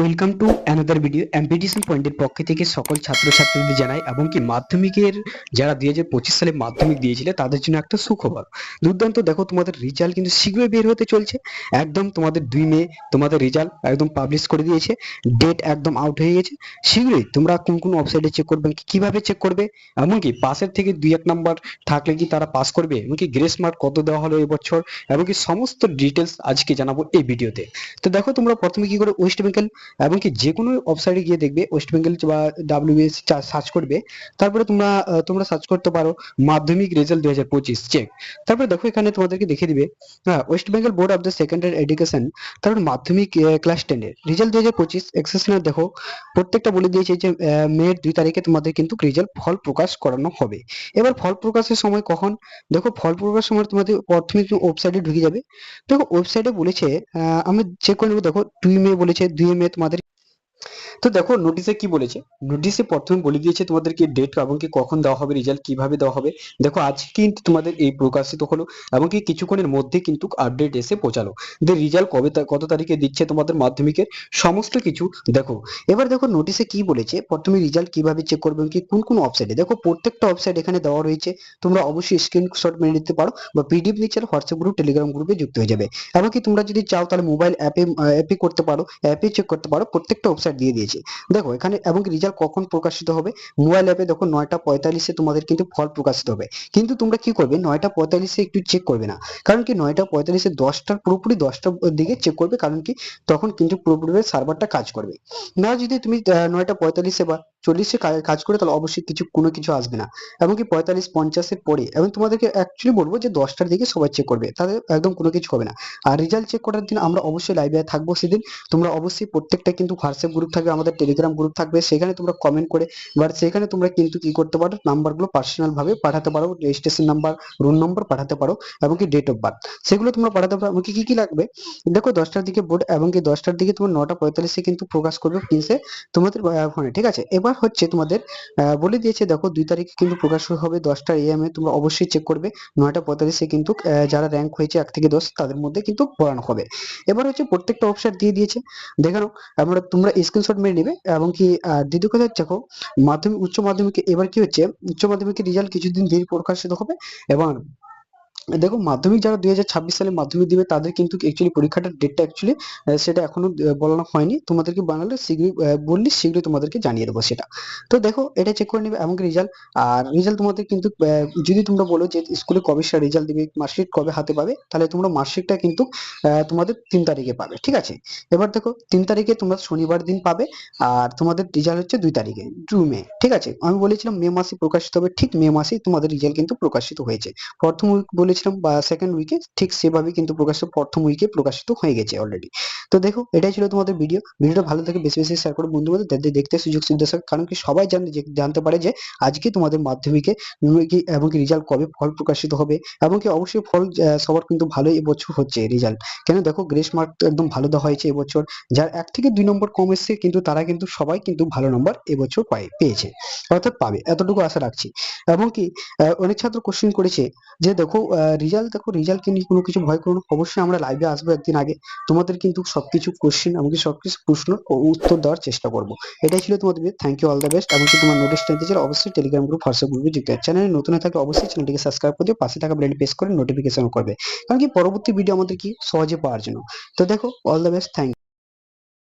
Welcome to another video এমপিটিশন পয়েন্টের পক্ষ থেকে সকল ছাত্রছাত্রীদের জানাই এবং কি মাধ্যমিকের যারা দুই হাজার পঁচিশ সালে মাধ্যমিক দিয়েছিলে, তাদের জন্য একটা সুখবর। দুর্দান্ত দেখো তোমাদের রেজাল্ট কিন্তু শীঘ্রই বের হতে চলছে। একদম তোমাদের দুই মে তোমাদের রেজাল্ট একদম পাবলিশ করে দিয়েছে। ডেট একদম আউট হয়ে গেছে। শীঘ্রই তোমরা কোন কোন ওয়েবসাইটে চেক করবে কীভাবে চেক করবে? এমনকি পাশের থেকে দুই এক নাম্বার থাকলে কি তারা পাস করবে? এমনকি গ্রেস মার্ক কত দেওয়া হলো এবছর? এমনকি সমস্ত ডিটেলস আজকে জানাব এই ভিডিওতে তো। দেখো তোমরা প্রথমে কি করে ওয়েস্ট বেঙ্গল এমনকি যে কোনো ওয়েবসাইটে গিয়ে দেখবে ওয়েস্ট বেঙ্গল বা ডাব্লিউএস সার্চ করবে, তারপরে তোমরা তোমরা সার্চ করতে পারো মাধ্যমিক রেজাল্ট দুই হাজার পঁচিশ চেক তারপরে দেখো এখানে তোমাদেরকে দেখে দিবে হ্যাঁ West Bengal board of the secondary education তারপরে মাধ্যমিক ক্লাস টেনের রেজাল্ট দুই হাজার পঁচিশ এক্সেশনাল দেখো, প্রত্যেকটা বলে দিয়েছে যে মের দুই তারিখে তোমাদের কিন্তু রেজাল্ট ফল প্রকাশ করানো হবে। এবার ফল প্রকাশের সময় কখন? দেখো, ফল প্রকাশের সময় তোমাদের প্রথমে ওয়েবসাইটে ঢুকে যাবে। দেখো ওয়েবসাইটে বলেছে আমি চেক করে নেব, দেখো, দুই মে বলেছে, দুই মে তোমাদের তো দেখো নোটিশে কি বলেছে? নোটিশে প্রথমে বলে দিয়েছে তোমাদেরকে ডেট এবং কি কখন দেওয়া হবে রেজাল্ট কীভাবে দেওয়া হবে। দেখো আজকে কিন্তু তোমাদের এই প্রকাশিত হলো এবং কি কিছুক্ষণের মধ্যে কিন্তু আপডেট এসে পৌঁছালো। যে রেজাল্ট কবে কত তারিখে দিচ্ছে তোমাদের মাধ্যমিকের? সমস্ত কিছু দেখো। এবার দেখো নোটিশে কি বলেছে? প্রথমে রেজাল্ট কীভাবে চেক করবে কি কোন কোন ওয়েবসাইটে দেখো প্রত্যেকটা ওয়েবসাইট এখানে দেওয়া রয়েছে। তোমরা অবশ্যই স্ক্রিনশট মেরে নিতে পারো বা পিডিএফ নিচে হোয়াটসঅ্যাপ গ্রুপ টেলিগ্রাম গ্রুপে যুক্ত হয়ে যাবে। এমনকি তোমরা যদি চাও তাহলে মোবাইল অ্যাপে অ্যাপে করতে পারো। অ্যাপে চেক করতে পারো। প্রত্যেকটা ওয়েবসাইট দিয়ে দিয়েছে। দেখো, এখানে এবং রেজাল্ট কখন প্রকাশিত হবে? মোবাইল অ্যাপে দেখো নয়টা পঁয়তাল্লিশে তোমাদের কিন্তু ফল প্রকাশিত হবে। কিন্তু তোমরা কি করবে? নয়টা পঁয়তাল্লিশে একটু চেক করবে না। কারণ কি নয়টা পঁয়তাল্লিশে দশটার, পুরোপুরি দশটার দিকে চেক করবে, কারণ কি তখন কিন্তু পুরোপুরি সার্ভারটা কাজ করবে। না, যদি তুমি নয়টা পঁয়তাল্লিশে বা চল্লিশে কাজ করে, তাহলে অবশ্যই কিছু, কোনো কিছু আসবে না। এমনকি পঁয়তাল্লিশ পঞ্চাশের পরে এবং তোমাদেরকে অ্যাকচুয়ালি বলব যে দশটার দিকে সবাই চেক করবে। তাদের একদম কোনো কিছু হবে না। আর রেজাল্ট চেক করার দিন আমরা অবশ্যই লাইভে থাকব সেদিন। তোমরা অবশ্যই প্রত্যেকটা কিন্তু হোয়াটসঅ্যাপ গ্রুপ থাকবে। আমাদের টেলিগ্রাম গ্রুপ থাকবে, সেখানে তোমরা কমেন্ট করে এবার সেখানে তোমরা কিন্তু কি করতে পারো নাম্বারগুলো পার্সোনাল ভাবে পাঠাতে পারো রেজিস্ট্রেশন নাম্বার রোল নম্বর পাঠাতে পারো, এবং কি ডেট অফ বার্থ সেগুলো তোমরা পাঠাতে পারো এমনকি কি কি লাগবে? দেখো দশটার দিকে বোর্ড এবং কি দশটার দিকে তোমার নটা পঁয়তাল্লিশে কিন্তু প্রকাশ করবে প্রিন্সে তোমাদের ফোনে ঠিক আছে? এবার হচ্ছে তোমাদের বলে দিয়েছে, দেখো দুই তারিখে কিন্তু প্রকাশ হবে দশটা এএম এ, তোমরা অবশ্যই চেক করবে, নয়টা পঁয়তাল্লিশে কিন্তু যারা র্যাঙ্ক হয়েছে এক থেকে দশ, তাদের মধ্যে কিন্তু পড়ানো হবে। এবার হচ্ছে প্রত্যেকটা অপশন দিয়ে দিয়েছে, দেখে নাও, আমরা, তোমরা স্ক্রিনশট মেরে নেবে এবং কি দ্বিতীয় কথা দেখো, মাধ্যমিক, উচ্চ মাধ্যমিকে এবার কি হচ্ছে, উচ্চ মাধ্যমিকের রেজাল্ট কিছুদিন দেরি প্রকাশিত হবে এবং দেখো, মাধ্যমিক যারা দুই ছাব্বিশ সালে মাধ্যমিক দিবে, তাদের কিন্তু অ্যাকচুয়ালি পরীক্ষাটার ডেটটা অ্যাকচুয়ালি সেটা এখনও বলানো হয়নি। তোমাদেরকে বানালে শীঘ্রই বললি শীঘ্রই তোমাদেরকে জানিয়ে দেবো সেটা। তো দেখো, এটা চেক করে নেবে এমনকি রেজাল্ট আর রেজাল্ট তোমাদের কিন্তু যদি তোমরা বলো যে স্কুলে কবে সে রেজাল্ট দিবে মার্কশিট কবে হাতে পাবে, তাহলে তোমরা মার্কশিটটা কিন্তু তোমাদের তিন তারিখে পাবে, ঠিক আছে? এবার দেখো, তিন তারিখে তোমরা শনিবার দিন পাবে, আর তোমাদের রেজাল্ট হচ্ছে দুই তারিখে টু মে ঠিক আছে? আমি বলেছিলাম মে মাসে প্রকাশিত হবে, ঠিক মে মাসেই তোমাদের রেজাল্ট কিন্তু প্রকাশিত হয়েছে। প্রথম উইক বলেছিলাম, বা সেকেন্ড উইকে ঠিক সেভাবে কিন্তু প্রকাশিত, প্রথম উইকে প্রকাশিত হয়ে গেছে অলরেডি তো দেখো, এটাই ছিল তোমাদের ভিডিও ভিডিওটা ভালো থাকে, বেশি বেশি শেয়ার করো বন্ধু বান্ধব দেখতে সুযোগ সুবিধা থাকে। কারণ কি, সবাই জানে যে, জানতে পারে যে, আজকে তোমাদের মাধ্যমিকে এবং কি রেজাল্ট কবে ফল প্রকাশিত হবে, এবং কি অবশ্যই ফল সবার কিন্তু ভালো এবছর হচ্ছে রেজাল্ট কেন দেখো গ্রেস মার্ক তো একদম ভালো দেওয়া হয়েছে এবছর। যার এক থেকে দুই নম্বর কম এসছে, কিন্তু তারা কিন্তু সবাই কিন্তু ভালো নম্বর এবছর পায়, পেয়েছে। অর্থাৎ পাবে, এতটুকু আশা রাখছি। এবং কি অনেক ছাত্র কোশ্চেন করেছে যে, দেখো রেজাল্ট, দেখো রেজাল্ট নিয়ে কোনো কিছু ভয় করো না। অবশ্যই আমরা লাইভে আসব একদিন আগে। তোমাদের কিন্তু সব সবকিছু কোশ্চেন এমনকি সবকিছু প্রশ্ন ও উত্তর দেওয়ার চেষ্টা করব। এটাই ছিল তোমাদের thank you all the best এমনকি তোমার নোটিশ নিতে চাইলে অবশ্যই টেলিগ্রাম গ্রুপ হোয়াটসঅ্যাপ গ্রুপে যুক্ত চ্যানেলে নতুন থাকলে অবশ্যই চ্যানেলটিকে সাবস্ক্রাইব করে দিও, পাশে থাকা বেল প্রেস করে নোটিফিকেশন করবে। কারণ কি, পরবর্তী ভিডিও আমাদের কি? সহজে পাওয়ার জন্য। তো দেখো অল দ্য বেস্ট থ্যাংক